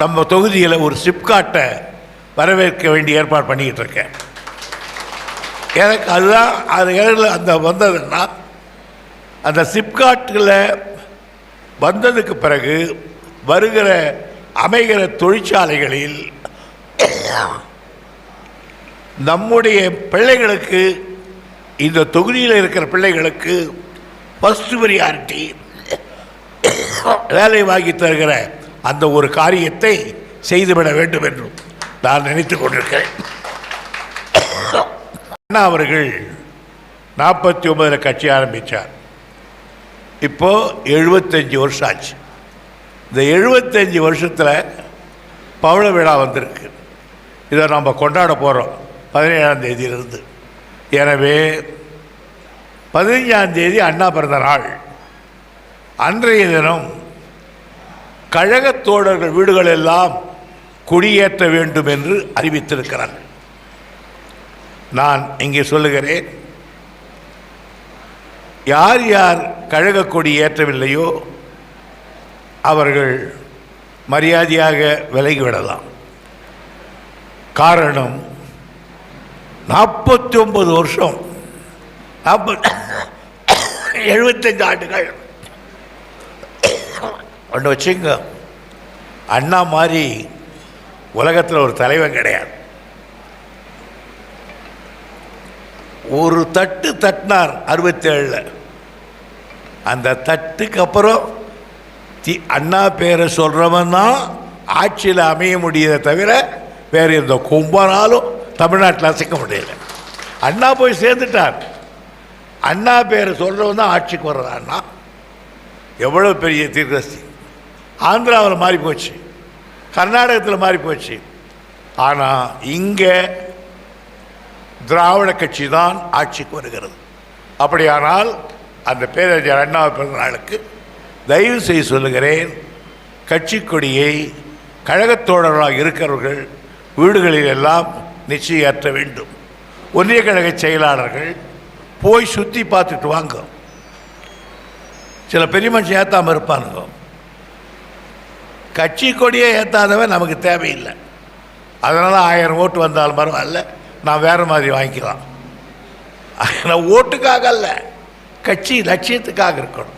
நம்ம தொகுதியில் ஒரு சிப்காட்டை வரவேற்க வேண்டிய ஏற்பாடு பண்ணிக்கிட்டு இருக்கேன். எனக்கு அதுதான் அது எனக்கு அந்த வந்ததுன்னா அந்த சிப்காட்டில் வந்ததுக்கு பிறகு வருகிற அமைகிற தொழிற்சாலைகளில் நம்முடைய பிள்ளைகளுக்கு இந்த தொகுதியில் இருக்கிற பிள்ளைகளுக்கு ஃபஸ்ட் ப்ரியாரிட்டி வேலை வாங்கி தருகிற அந்த ஒரு காரியத்தை செய்துவிட வேண்டும் என்றும் நான் நினைத்து கொண்டிருக்கிறேன். அண்ணா அவர்கள் நாற்பத்தி ஒன்பதில் கட்சி ஆரம்பித்தார் இப்போ எழுபத்தஞ்சி வருஷம் ஆச்சு. இந்த எழுபத்தஞ்சி வருஷத்தில் பவள விழா வந்திருக்கு. இதை நம்ம கொண்டாட போகிறோம் பதினேழாம் தேதியிலிருந்து. எனவே பதினஞ்சாம் தேதி அண்ணா பிறந்த நாள். அன்றைய தினம் கழகத் தோழர்கள் வீடுகளெல்லாம் குடியேற்ற வேண்டும் என்று அறிவித்திருக்கிறார்கள் நான் இங்கே சொல்லுகிறேன் யார் யார் கழக கொடி ஏற்றவில்லையோ அவர்கள் மரியாதையாக விலகிவிடலாம் காரணம் நாற்பத்தி ஒன்பது வருஷம் நாற்பத்தி எழுபத்தஞ்சு ஆண்டுகள். ஒன்று வச்சுங்க அண்ணா மாதிரி உலகத்தில் ஒரு தலைவன் கிடையாது. ஒரு தட்டு தட்டினார் அறுபத்தேழில். அந்த தட்டுக்கு அப்புறம் தி அண்ணா பேரை சொல்கிறவன் தான் ஆட்சியில் அமைய முடியதை தவிர வேறு எந்த கும்பனாலும் தமிழ்நாட்டில் அசைக்க முடியல. அண்ணா போய் சேர்ந்துட்டார். அண்ணா பேரை சொல்கிறவன் தான் ஆட்சிக்கு வர்றான் அண்ணா எவ்வளோ பெரிய தீர்க்கஸ்தி ஆந்திராவில் மாறி போச்சு. கர்நாடகத்தில் மாறி போச்சு. ஆனால் இங்கே திராவிட கட்சி தான் ஆட்சிக்கு வருகிறது. அப்படியானால் அந்த பேரறிஞர் அண்ணா பிறந்த நாளுக்கு தயவு செய்து சொல்லுகிறேன் கட்சி கொடியை கழகத்தோழர்களாக இருக்கிறவர்கள் வீடுகளில் எல்லாம் நிச்சயேற்ற வேண்டும். ஒன்றிய கழக செயலாளர்கள் போய் சுற்றி பார்த்துட்டு வாங்க. சில பெரிய மனுஷன் ஏற்றாமல் இருப்பானுங்க. கட்சி கொடியே ஏற்றாதவன் நமக்கு தேவையில்லை. அதனால் ஆயிரம் ஓட்டு வந்தாலும் பரவாயில்ல. நான் வேறு மாதிரி வாங்கிக்கலாம். நான் ஓட்டுக்காக அல்ல. கட்சி லட்சியத்துக்காக இருக்கணும்.